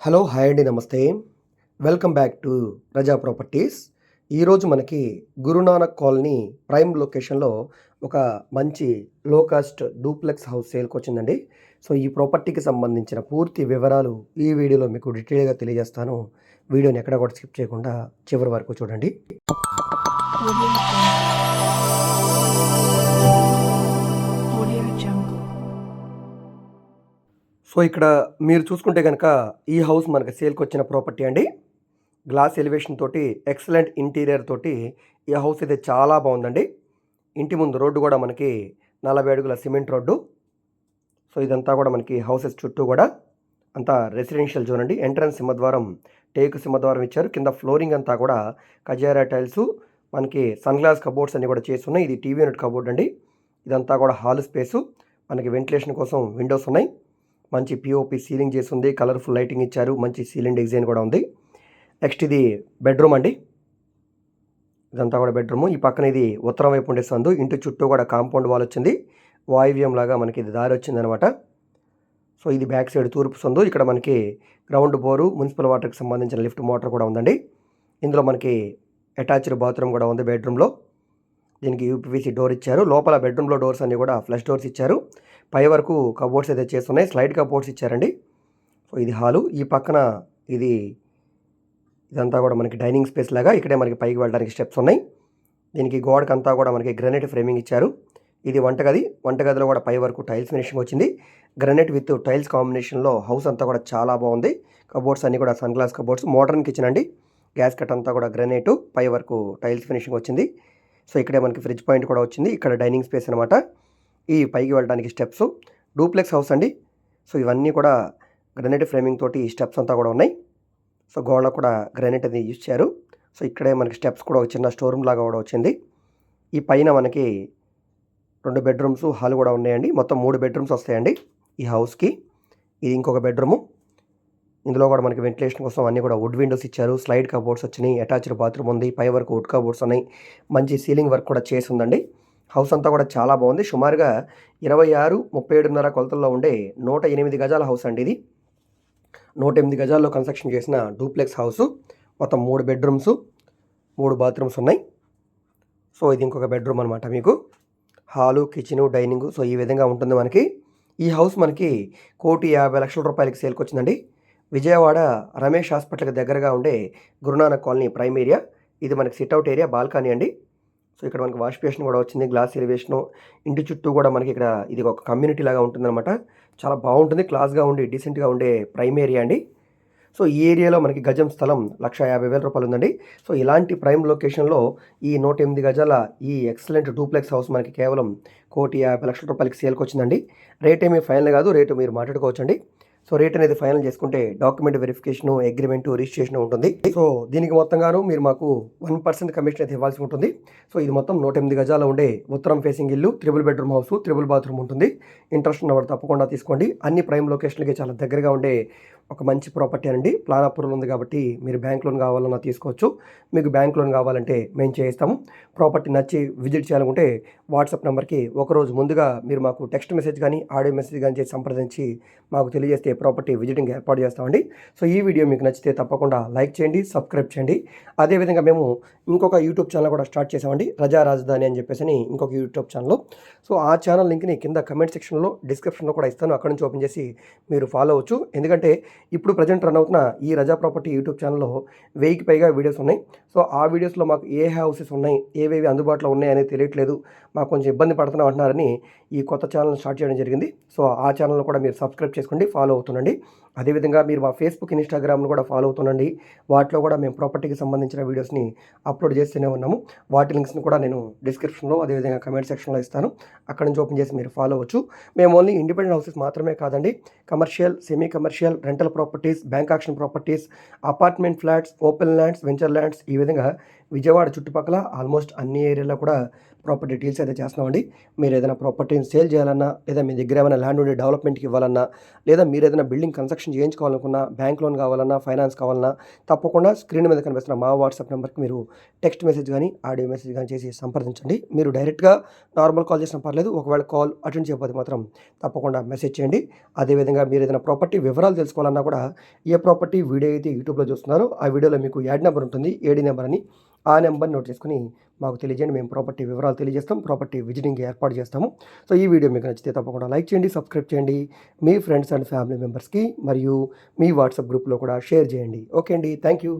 Hello hi అండి నమస్తే. Welcome back to Praja properties. ఈరోజు మనకి గురునానక్ కాలనీ ప్రైమ్ లొకేషన్లో ఒక మంచి లో కాస్ట్ డూప్లెక్స్ హౌస్ సేల్కి వచ్చిందండి. సో ఈ ప్రాపర్టీకి సంబంధించిన పూర్తి వివరాలు ఈ వీడియోలో మీకు డీటెయిల్గా తెలియజేస్తాను. వీడియోని ఎక్కడ కూడా స్కిప్ చేయకుండా చివరి వరకు చూడండి. సో ఇక్కడ మీరు చూసుకుంటే కనుక ఈ హౌస్ మనకి సేల్కి వచ్చిన ప్రాపర్టీ అండి. గ్లాస్ ఎలివేషన్ తోటి ఎక్సలెంట్ ఇంటీరియర్ తోటి ఈ హౌస్ అయితే చాలా బాగుందండి. ఇంటి ముందు రోడ్డు కూడా మనకి నలభై అడుగుల సిమెంట్ రోడ్డు. సో ఇదంతా కూడా మనకి హౌసెస్ చుట్టూ కూడా అంతా రెసిడెన్షియల్ జోన్ అండి. ఎంట్రన్స్ సింహద్వారం టేకు సింహద్వారం ఇచ్చారు. కింద ఫ్లోరింగ్ అంతా కూడా కజారా టైల్స్ మనకి సన్ గ్లాస్ కబోర్డ్స్ అన్ని కూడా చేసి ఉన్నాయి. ఇది టీవీ యూనిట్ కబోర్డ్ అండి. ఇదంతా కూడా హాల్ స్పేసు. మనకి వెంటిలేషన్ కోసం విండోస్ ఉన్నాయి. మంచి పిఓపి సీలింగ్ చేసి ఉంది కలర్ఫుల్ లైటింగ్ ఇచ్చారు మంచి సీలింగ్ డిజైన్ కూడా ఉంది. నెక్స్ట్ ఇది బెడ్రూమ్ అండి. ఇదంతా కూడా బెడ్రూమ్. ఈ పక్కన ఇది ఉత్తరం వైపు ఉండే సందు ఇంటి చుట్టూ కూడా కాంపౌండ్ వాల్ వచ్చింది. వాయువ్యం లాగా మనకి ఇది దారి వచ్చింది అనమాట సో ఇది బ్యాక్ సైడ్ తూర్పు సందు. ఇక్కడ మనకి గ్రౌండ్ బోరు మున్సిపల్ వాటర్కి సంబంధించిన లిఫ్ట్ మోటార్ కూడా ఉందండి. ఇందులో మనకి అటాచ్డ్ బాత్రూమ్ కూడా ఉంది బెడ్రూమ్లో. దీనికి యూపీవీసీ డోర్ ఇచ్చారు. లోపల బెడ్రూమ్లో డోర్స్ అన్ని కూడా ఫ్లష్ డోర్స్ ఇచ్చారు. పై వరకు కబోర్డ్స్ అయితే చేస్తున్నాయి. స్లైడ్ కబోర్డ్స్ ఇచ్చారండి. సో ఇది హాలు. ఈ పక్కన ఇది ఇదంతా కూడా మనకి డైనింగ్ స్పేస్ లాగా ఇక్కడే మనకి పైకి వెళ్ళడానికి స్టెప్స్ ఉన్నాయి. దీనికి గోడకి అంతా కూడా మనకి గ్రనైట్ ఫ్రేమింగ్ ఇచ్చారు. ఇది వంటగది. వంటగదిలో కూడా పై వరకు టైల్స్ ఫినిషింగ్ వచ్చింది. గ్రనైట్ విత్ టైల్స్ కాంబినేషన్లో హౌస్ అంతా కూడా చాలా బాగుంది. కబోర్డ్స్ అన్నీ కూడా sun glass cupboards. Modern kitchen అండి. గ్యాస్ కట్ అంతా కూడా గ్రనైట్. పై వరకు టైల్స్ ఫినిషింగ్ వచ్చింది. సో ఇక్కడే మనకి ఫ్రిడ్జ్ పాయింట్ కూడా వచ్చింది. ఇక్కడ డైనింగ్ స్పేస్ అనమాట ఈ పైకి వెళ్ళడానికి స్టెప్స్ డూప్లెక్స్ హౌస్ అండి. సో ఇవన్నీ కూడా గ్రనైట్ ఫ్రేమింగ్ తోటి స్టెప్స్ అంతా కూడా ఉన్నాయి. సో గోడ కూడా గ్రానైట్ అది యూజ్ చేశారు. సో ఇక్కడే మనకి స్టెప్స్ కూడా ఒక చిన్న స్టోర్ రూమ్ లాగా కూడా వచ్చింది. ఈ పైన మనకి రెండు బెడ్రూమ్స్ హాల్ కూడా ఉన్నాయండి. మొత్తం మూడు బెడ్రూమ్స్ వస్తాయండి ఈ హౌస్కి. ఇది ఇంకొక బెడ్రూము. ఇందులో కూడా మనకి వెంటిలేషన్ కోసం అన్నీ కూడా వుడ్ విండోస్ ఇచ్చారు. స్లైడ్ కబోర్డ్స్ వచ్చినాయి. అటాచ్డ్ బాత్రూమ్ ఉంది. పై వరకు వుడ్ కబోర్డ్స్ ఉన్నాయి. మంచి సీలింగ్ వర్క్ కూడా చేసి ఉందండి. హౌస్ అంతా కూడా చాలా బాగుంది. సుమారుగా ఇరవై ఆరు ముప్పై ఏడున్నర కొలతల్లో ఉండే నూట ఎనిమిది గజాల హౌస్ అండి ఇది. నూట ఎనిమిది గజాల్లో కన్స్ట్రక్షన్ చేసిన డూప్లెక్స్ హౌస్ మొత్తం మూడు బెడ్రూమ్స్ మూడు బాత్రూమ్స్ ఉన్నాయి. సో ఇది ఇంకొక బెడ్రూమ్ అనమాట మీకు. హాలు కిచెను డైనింగ్ సో ఈ విధంగా ఉంటుంది మనకి. ఈ హౌస్ మనకి కోటి యాభై లక్షల రూపాయలకి సేల్కి వచ్చిందండి విజయవాడ రమేష్ హాస్పిటల్కి దగ్గరగా ఉండే గురునానక్ కాలనీ ప్రైమ్ ఏరియా. ఇది మనకి సిట్అవుట్ ఏరియా బాల్కనీ అండి. సో ఇక్కడ మనకి వాష్ బేసిన్ కూడా వచ్చింది గ్లాస్ ఎలివేషను. ఇంటి చుట్టూ కూడా మనకి ఇక్కడ ఇది ఒక కమ్యూనిటీ లాగా ఉంటుందన్నమాట. చాలా బాగుంటుంది క్లాస్గా ఉండి డీసెంట్గా ఉండే ప్రైమ్ ఏరియా అండి. సో ఈ ఏరియాలో మనకి గజం స్థలం లక్ష యాభై వేల రూపాయలు ఉందండి. సో ఇలాంటి ప్రైమ్ లొకేషన్లో ఈ నూట ఎనిమిది గజాల ఈ ఎక్సలెంట్ డూప్లెక్స్ హౌస్ మనకి కేవలం కోటి యాభై లక్షల రూపాయలకి సేల్కి వచ్చిందండి. రేట్ ఏమీ ఫైనల్ కాదు రేటు మీరు మాట్లాడుకోవచ్చండి. సో రేట్ అనేది ఫైనల్ చేసుకుంటే డాక్యుమెంట్ వెరిఫికేషన్ అగ్రిమెంట్ రిజిస్ట్రేషన్ ఉంటుంది. సో దీనికి మొత్తంగాను మీరు మాకు వన్ పర్సెంట్ కమిషన్ అయితే ఇవ్వాల్సి ఉంటుంది. సో ఇది మొత్తం నూట ఎనిమిది గజాల ఉండే ఉత్తరం ఫేసింగ్ ఇల్లు triple bedroom house triple bathroom ఉంటుంది. ఇంట్రెస్ట్ ఉన్నవాడు తప్పకుండా తీసుకోండి. అన్ని ప్రైమ్ లొకేషన్లకి చాలా దగ్గరగా ఉండే ఒక మంచి ప్రాపర్టీ అండి. ప్లాన్ అప్రూవల్ ఉంది కాబట్టి మీరు బ్యాంక్ లోన్ కావాలన్నా తీసుకోవచ్చు. మీకు బ్యాంక్ లోన్ కావాలంటే మేము చేయిస్తాము. ప్రాపర్టీ నచ్చి విజిట్ చేయాలనుకుంటే వాట్సాప్ నెంబర్కి ఒకరోజు ముందుగా మీరు మాకు టెక్స్ట్ మెసేజ్ కానీ ఆడియో మెసేజ్ కానీ చేసి సంప్రదించి మాకు తెలియజేస్తే ప్రాపర్టీ విజిటింగ్ ఏర్పాటు చేస్తామండి. సో ఈ వీడియో మీకు నచ్చితే తప్పకుండా లైక్ చేయండి సబ్స్క్రైబ్ చేయండి. అదేవిధంగా మేము ఇంకొక యూట్యూబ్ ఛానల్ కూడా స్టార్ట్ చేసామండి రజా రాజధాని అని చెప్పేసి అని ఇంకొక యూట్యూబ్ ఛానల్. సో ఆ ఛానల్ లింక్ని కింద కమెంట్ సెక్షన్లో డిస్క్రిప్షన్లో కూడా ఇస్తాను. అక్కడ నుంచి ఓపెన్ చేసి మీరు ఫాలో అవ్వచ్చు. ఎందుకంటే ఇప్పుడు ప్రజెంట్ రన్ అవుతున్న ఈ రజా ప్రాపర్టీ యూట్యూబ్ ఛానల్లో వెయ్యికి పైగా వీడియోస్ ఉన్నాయి. సో ఆ వీడియోస్లో మాకు ఏ హౌసెస్ ఉన్నాయి? ఏవేవి అందుబాటులో ఉన్నాయి అనేది తెలియట్లేదు. మాకు కొంచెం ఇబ్బంది పడుతున్నాం అంటున్నారని ఈ కొత్త ఛానల్ స్టార్ట్ చేయడం జరిగింది. సో ఆ ఛానల్ కూడా మీరు సబ్స్క్రైబ్ చేసుకోండి ఫాలో అవుతుండండి. అదేవిధంగా మీరు మా ఫేస్బుక్ ఇన్స్టాగ్రామ్ను కూడా ఫాలో అవుతుండండి. వాటిలో కూడా మేము ప్రాపర్టీకి సంబంధించిన వీడియోస్ని అప్లోడ్ చేస్తూనే ఉన్నాము. వాటి లింక్స్ని కూడా నేను డిస్క్రిప్షన్లో అదేవిధంగా కమెంట్ సెక్షన్లో ఇస్తాను. అక్కడ నుంచి ఓపెన్ చేసి మీరు ఫాలో అవ్వచ్చు. మేము ఓన్లీ ఇండిపెండెంట్ హౌసెస్ మాత్రమే కాదండి. Commercial semi commercial rental properties bank auction properties apartment flats open lands venture lands ఈ విధంగా విజయవాడ చుట్టుపక్కల ఆల్మోస్ట్ అన్ని ఏరియాలో కూడా ప్రాపర్టీ డీల్స్ అయితే చేస్తున్నామండి. మీరు ఏదైనా ప్రాపర్టీని సేల్ చేయాలన్నా లేదా మీ దగ్గర ఏమైనా ల్యాండ్ ఉండి డెవలప్మెంట్కి ఇవ్వాలన్నా లేదా మీరు ఏదైనా బిల్డింగ్ కన్స్ట్రక్షన్ చేయించుకోవాలనుకున్నా బ్యాంక్ లోన్ కావాలన్నా ఫైనాన్స్ కావాలన్నా తప్పకుండా స్క్రీన్ మీద కనిపిస్తున్న మా వాట్సాప్ నెంబర్కి మీరు టెక్స్ట్ మెసేజ్ కానీ ఆడియో మెసేజ్ కానీ చేసి సంప్రదించండి. మీరు డైరెక్ట్గా నార్మల్ కాల్ చేసినా పర్లేదు ఒకవేళ కాల్ అటెండ్ చేయకపోతే మాత్రం తప్పకుండా మెసేజ్ చేయండి. అదేవిధంగా మీరు ఏదైనా ప్రాపర్టీ వివరాలు తెలుసుకోవాలన్నా కూడా ఏ ప్రాపర్టీ వీడియో అయితే యూట్యూబ్లో చూస్తున్నారో ఆ వీడియోలో మీకు యాడ్ నెంబర్ ఉంటుంది ఏడి నెంబర్ అని. ఆ నెంబర్ నోట్ చేసుకుని మాకు తెలియజేయండి. మేము ప్రాపర్టీ వివరాలు తెలియజేస్తాం. ప్రాపర్టీ విజిటింగ్ ఏర్పాటు చేస్తాము. సో ఈ వీడియో మీకు నచ్చితే తప్పకుండా లైక్ చేయండి సబ్స్క్రైబ్ చేయండి. మీ ఫ్రెండ్స్ అండ్ ఫ్యామిలీ మెంబర్స్కి మరియు మీ వాట్సాప్ గ్రూప్లో కూడా షేర్ చేయండి. ఓకే అండి. Thank you